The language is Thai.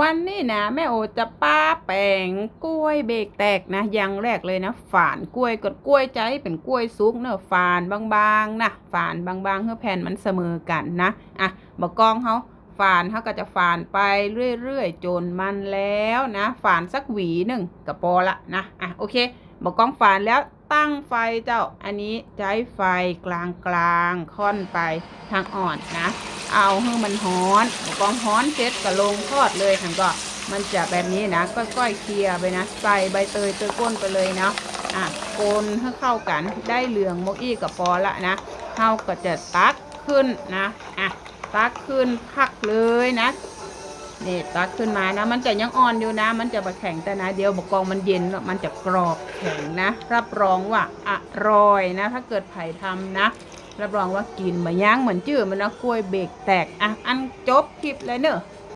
วันนี้นะแม่โอจะป้าแป้งกล้วยเบรกแตกนะอย่างแรกเลยนะฝานกล้วยกดกล้วยใจเป็นกล้วยซุกเนอะฝานบางๆนะฝานบางๆเพื่อแผ่นมันเสมอกันนะอะบอกกองเขาฝานเขาก็จะฝานไปเรื่อยๆจนมันแล้วนะฝานสักหวีหนึ่งกับพอละนะอะโอเค บอกกองฝานแล้วตั้งไฟเจ้า อันนี้ใช้ไฟกลางกลางๆค่อนไปทางอ่อนนะ เอาให้มันฮ้อนบอกกองฮ้อนเสร็จก็ลงทอดเลยทันก็มันจะแบบนี้นะก้อยๆเคลียร์ไปนะ ใส่ใบเตยเตยก้นไปเลยเนาะอะโกนให้เข้ากันได้เหลืองโมอี้กับปอละนะเฮาก็จะตักขึ้นนะอะตักขึ้นพักเลยนะ นี่ตักขึ้นมานะ มันจะยังอ่อนอยู่นะ มันจะบะแข็งแต่นะเดี๋ยวบกกองมันเย็นแล้วมันจะกรอบแข็งนะ รับรองว่าอร่อยนะ ถ้าเกิดไผ่ทำนะ รับรองว่ากินมาย่างเหมือนจื้อมันนะกล้วยเบรกแตกอะอันจบคลิปเลยเนอะ